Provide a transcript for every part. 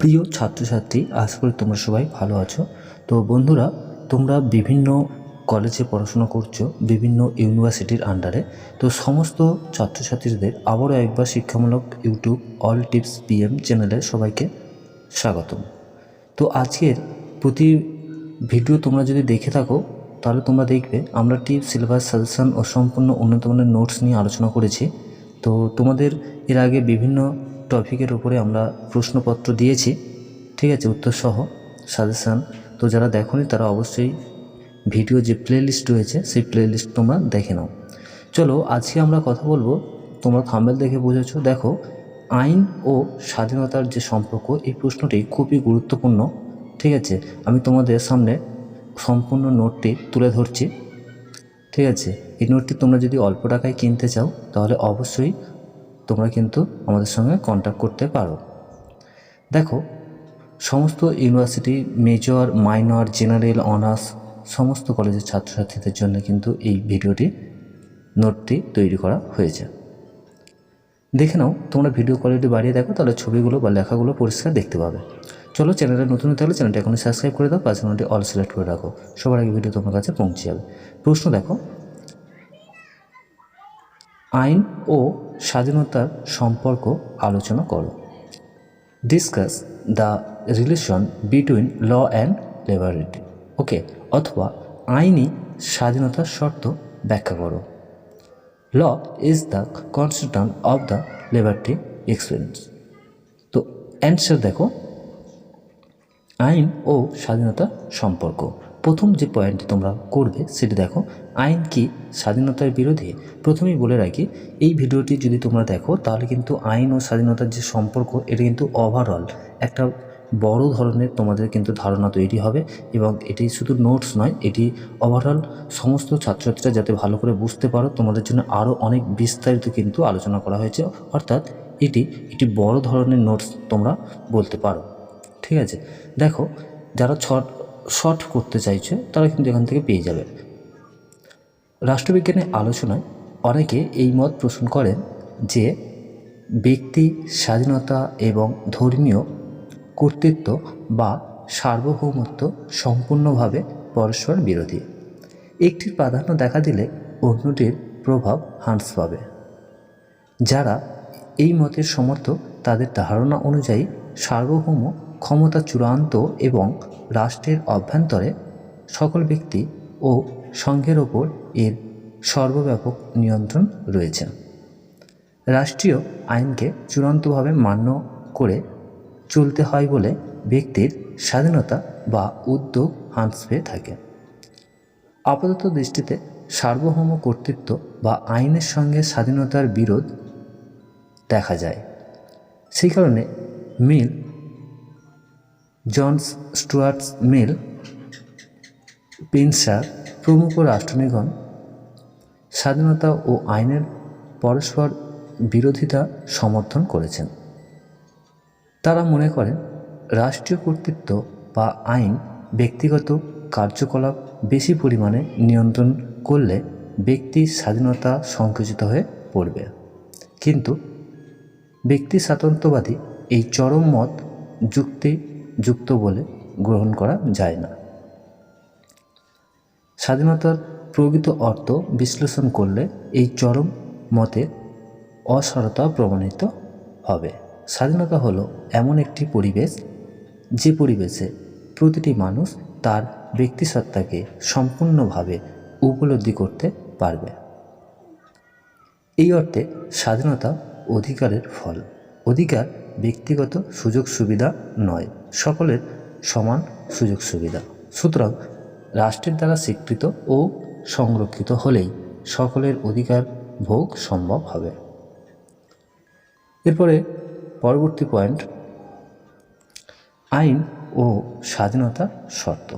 প্রিয় ছাত্রছাত্রী, আশা করি তোমরা সবাই ভালো আছো। তো বন্ধুরা, তোমরা বিভিন্ন কলেজে পড়াশোনা করছ, বিভিন্ন ইউনিভার্সিটির আন্ডারে। তো সমস্ত ছাত্রছাত্রীদের আবারও একবার শিক্ষামূলক ইউটিউব অল টিপস পিএম চ্যানেলে সবাইকে স্বাগতম। তো আজকের প্রতি ভিডিও তোমরা যদি দেখে থাকো তাহলে তোমরা দেখবে, আমরা টিপ সিলেবাস সাজেশন ও সম্পূর্ণ উন্নত মানের নোটস নিয়ে আলোচনা করেছি। তো তোমাদের এর আগে বিভিন্ন টপিকের উপরে আমরা প্রশ্নপত্র দিয়েছি, ঠিক আছে? উত্তর সহ সাজেশান তো যারা দেখোনি, তারা অবশ্যই ভিডিও যে প্লেলিস্ট রয়েছে, সেই প্লেলিস্ট তোমরা দেখে নাও। চলো, আজকে আমরা কথা বলব, তোমরা থাম্বেল দেখে বুঝেছ। দেখো, আইন ও স্বাধীনতার যে সম্পর্ক, এই প্রশ্নটি খুবই গুরুত্বপূর্ণ, ঠিক আছে? আমি তোমাদের সামনে সম্পূর্ণ নোটটি তুলে ধরছি। ঠিক আছে? এই নোটটি তোমরা যদি অল্প টাকায় কিনতে চাও, তাহলে অবশ্যই তোমরা কিন্তু আমাদের সঙ্গে কন্ট্যাক্ট করতে পারো। দেখো, সমস্ত university major minor general honours সমস্ত কলেজের ছাত্রছাত্রীদের জন্য কিন্তু এই ভিডিওটি, নোটটি তৈরি করা হয়েছে। দেখে নাও, তোমরা ভিডিও কোয়ালিটি বাড়িয়ে দেখো, তাহলে ছবিগুলো বা লেখাগুলো পরিষ্কার দেখতে পাবে। চলো চ্যানেলে নতুন হতে হলে চ্যানেলটি এখনই সাবস্ক্রাইব করে দাও, পাশে অল সিলেক্ট করে রাখো। সবার আগে ভিডিও তোমার কাছে পৌঁছে যাবে। প্রশ্ন দেখো। আইন ও স্বাধীনতার সম্পর্ক আলোচনা করো। Discuss the relation between law and liberty okay অথবা আইনি স্বাধীনতার শর্ত ব্যাখ্যা করো। Law is the constitution of the liberty experience তো অ্যান্সার দেখো। আইন ও স্বাধীনতা সম্পর্ক। প্রথম যে পয়েন্টটি তোমরা করবে সেটি দেখো, আইন কি স্বাধীনতার বিরোধী? প্রথমেই বলে রাখি, এই ভিডিওটি যদি তোমরা দেখো, তাহলে কিন্তু আইন ও স্বাধীনতার যে সম্পর্ক, এটা কিন্তু ওভারঅল একটা বড় ধরনের তোমাদের কিন্তু ধারণা তৈরি হবে এবং এটি শুধু নোটস নয়, এটি ওভারঅল সমস্ত ছাত্রছাত্রীরা যাতে ভালো করে বুঝতে পারো, তোমাদের জন্য আরও অনেক বিস্তারিত কিন্তু আলোচনা করা হয়েছে। অর্থাৎ এটি একটি বড় ধরনের নোটস তোমরা বলতে পারো। ঠিক আছে? দেখো, যারা শর্ট শর্ট করতে চাইছে, তারা কিন্তু এখান থেকে পেয়ে যাবে। রাষ্ট্রবিজ্ঞানের আলোচনায় অনেকে এই মত পোষণ করেন যে ব্যক্তি, স্বাধীনতা এবং ধর্মীয় কর্তৃত্ব বা সার্বভৌমত্ব সম্পূর্ণভাবে পরস্পর বিরোধী। একটির প্রাধান্য দেখা দিলে অন্যটির প্রভাব হ্রাস পাবে। যারা এই মতের সমর্থক, তাদের ধারণা অনুযায়ী সার্বভৌম ক্ষমতা চূড়ান্ত এবং রাষ্ট্রের অভ্যন্তরে সকল ব্যক্তি ও সংঘের ওপর এর সর্বব্যাপক নিয়ন্ত্রণ রয়েছে। রাষ্ট্রীয় আইনকে চূড়ান্তভাবে মান্য করে চলতে হয় বলে ব্যক্তির স্বাধীনতা বা উদ্যোগ হ্রাস পেয়ে থাকে। আপাতত দৃষ্টিতে সার্বভৌম কর্তৃত্ব বা আইনের সঙ্গে স্বাধীনতার বিরোধ দেখা যায়। সেই কারণে মিল জনস স্টুয়ার্টস মিল পেনসার প্রমুখ রাষ্ট্রনিগণ স্বাধীনতা ও আইনের পরস্পর বিরোধিতা সমর্থন করেছেন। তারা মনে করেন, রাষ্ট্রীয় কর্তৃত্ব বা আইন ব্যক্তিগত কার্যকলাপ বেশি পরিমাণে নিয়ন্ত্রণ করলে ব্যক্তির স্বাধীনতা সংকুচিত হয়ে পড়বে। কিন্তু ব্যক্তি স্বাতন্ত্রবাদী এই চরম মত যুক্তি যুক্ত বলে গ্রহণ করা যায় না। স্বাধীনতার প্রকৃত অর্থ বিশ্লেষণ করলে এই চরম মতে অসারতা প্রমাণিত হবে। স্বাধীনতা হলো এমন একটি পরিবেশ, যে পরিবেশে প্রতিটি মানুষ তার ব্যক্তিসত্তাকে সম্পূর্ণভাবে উপলব্ধি করতে পারবে। এই অর্থে স্বাধীনতা অধিকারের ফল। অধিকার ব্যক্তিগত সুযোগ সুবিধা নয়, সকলের সমান সুযোগ সুবিধা। সুতরাং রাষ্ট্রের দ্বারা স্বীকৃত ও সংরক্ষিত হলেই সকলের অধিকার ভোগ সম্ভব হবে। এরপরে পরবর্তী পয়েন্ট, আইন ও স্বাধীনতা শর্ত।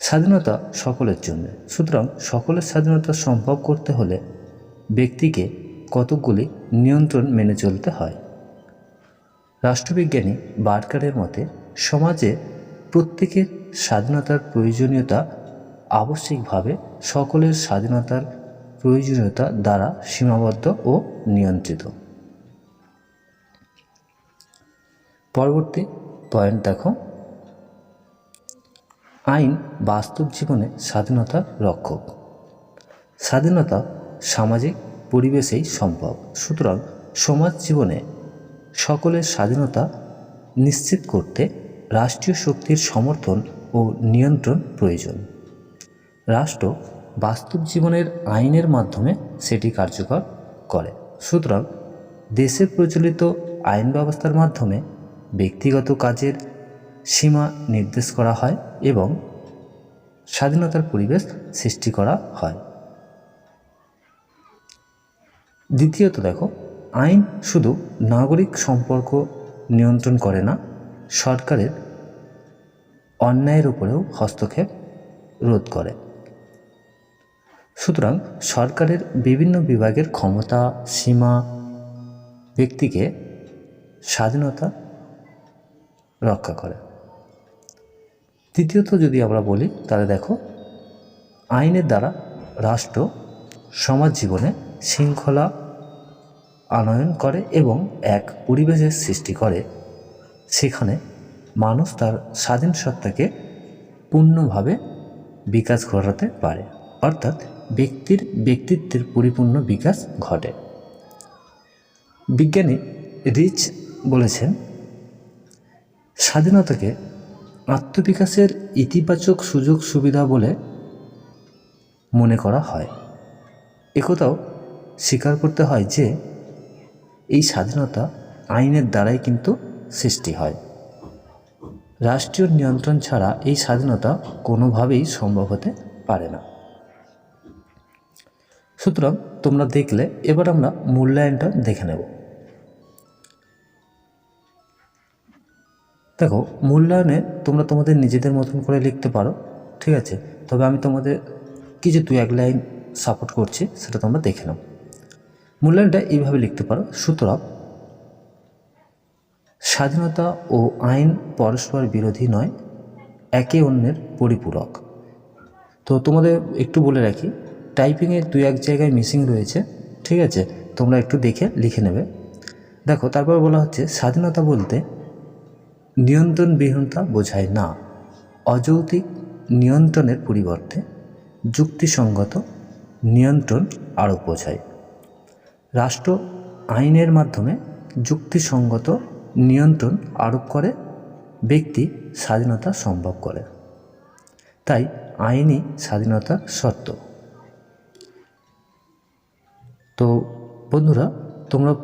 স্বাধীনতা সকলের জন্য, সুতরাং সকলের স্বাধীনতা সম্ভব করতে হলে ব্যক্তিকে কতকগুলি নিয়ন্ত্রণ মেনে চলতে হয়। রাষ্ট্রবিজ্ঞানী বার্কারের মতে, সমাজে প্রত্যেকের স্বাধীনতার প্রয়োজনীয়তা আবশ্যিকভাবে সকলের স্বাধীনতার প্রয়োজনীয়তা দ্বারা সীমাবদ্ধ ও নিয়ন্ত্রিত। পরবর্তী পয়েন্ট দেখো। আইন বাস্তব জীবনে স্বাধীনতার রক্ষক। স্বাধীনতা সামাজিক পরিবেশেই সম্ভব। সুতরাং সমাজ জীবনে সকলের স্বাধীনতা নিশ্চিত করতে রাষ্ট্রীয় শক্তির সমর্থন ও নিয়ন্ত্রণ প্রয়োজন। রাষ্ট্র বাস্তব জীবনের আইনের মাধ্যমে সেটি কার্যকর করে। সুতরাং দেশে প্রচলিত আইন ব্যবস্থার মাধ্যমে ব্যক্তিগত কাজের সীমা নির্দেশ করা হয় এবং স্বাধীনতার পরিবেশ সৃষ্টি করা হয়। দ্বিতীয়ত দেখো, আইন শুধু নাগরিক সম্পর্ক নিয়ন্ত্রণ করে না, সরকারের অন্যায়ের উপরেও হস্তক্ষেপ রোধ করে। সুতরাং সরকারের বিভিন্ন বিভাগের ক্ষমতা, সীমা, ব্যক্তিকে স্বাধীনতা রক্ষা করে। তৃতীয়ত যদি আমরা বলি, তাহলে দেখো, আইনের দ্বারা রাষ্ট্র সমাজ জীবনে শৃঙ্খলা আনয়ন করে এবং এক পরিবেশের সৃষ্টি করে। সেখানে মানুষ তার স্বাধীন সত্তাকে পূর্ণভাবে বিকাশ ঘটাতে পারে, অর্থাৎ ব্যক্তির ব্যক্তিত্বের পরিপূর্ণ বিকাশ ঘটে। বিজ্ঞানী রিচ বলেছেন, স্বাধীনতাকে আত্মবিকাশের ইতিবাচক সুযোগ সুবিধা বলে মনে করা হয়। একথাও স্বীকার করতে হয় যে, এই স্বাধীনতা আইনের দ্বারাই কিন্তু সৃষ্টি হয়। রাষ্ট্রীয় নিয়ন্ত্রণ ছাড়া এই স্বাধীনতা কোনোভাবেই সম্ভব হতে পারে না। সুতরাং তোমরা দেখলে, এবার আমরা মূল্যায়নটা দেখে নেব। দেখো, মূল্যায়নে তোমরা তোমাদের নিজেদের মতন করে লিখতে পারো, ঠিক আছে? তবে আমি তোমাদের কিছু দু এক লাইন সাপোর্ট করছি, সেটা তোমরা দেখে নাও। মূল্যায়নটা এইভাবে লিখতে পারো। সুতরাং স্বাধীনতা ও আইন পরস্পর বিরোধী নয়, একে অন্যের পরিপূরক। তো তোমাদের একটু বলে রাখি টাইপিংয়ে দু এক জায়গায় মিসিং রয়েছে, ঠিক আছে? তোমরা একটু দেখে লিখে নেবে। দেখো, তারপর বলা হচ্ছে, স্বাধীনতা বলতে নিয়ন্ত্রণবিহীনতা বোঝায় না, অযৌক্তিক নিয়ন্ত্রণের পরিবর্তে যুক্তিসঙ্গত নিয়ন্ত্রণ আরোপ বোঝায়। রাষ্ট্র আইনের মাধ্যমে যুক্তিসঙ্গত নিয়ন্ত্রণ আরোপ করে, ব্যক্তি স্বাধীনতা সম্ভব করে। তাই আইনই স্বাধীনতার শর্ত। তো বন্ধুরা, তোমরা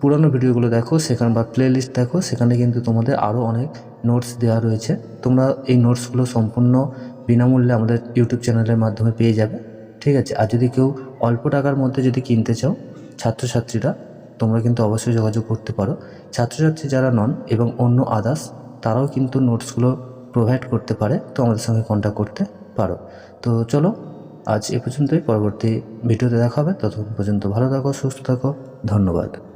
পুরনো ভিডিওগুলো দেখো, সেখানে বা প্লে লিস্ট দেখো, সেখানে কিন্তু তোমাদের আরও অনেক নোটস দেওয়া রয়েছে। তোমরা এই নোটসগুলো সম্পূর্ণ বিনামূল্যে আমাদের ইউটিউব চ্যানেলের মাধ্যমে পেয়ে যাবে। ঠিক আছে? আর যদি কেউ অল্প টাকার মধ্যে যদি কিনতে চাও ছাত্রছাত্রীরা, তোমরা কিন্তু অবশ্যই যোগাযোগ করতে পারো। ছাত্রছাত্রী যারা নন এবং অন্য আদার্স তারাও কিন্তু নোটসগুলো প্রোভাইড করতে পারে। তো আমাদের সঙ্গে কন্ট্যাক্ট করতে পারো। তো চলো, আজ এ পর্যন্তই। পরবর্তী ভিডিওতে দেখা হবে। ততক্ষণ পর্যন্ত ভালো থাকো, সুস্থ থাকো। ধন্যবাদ।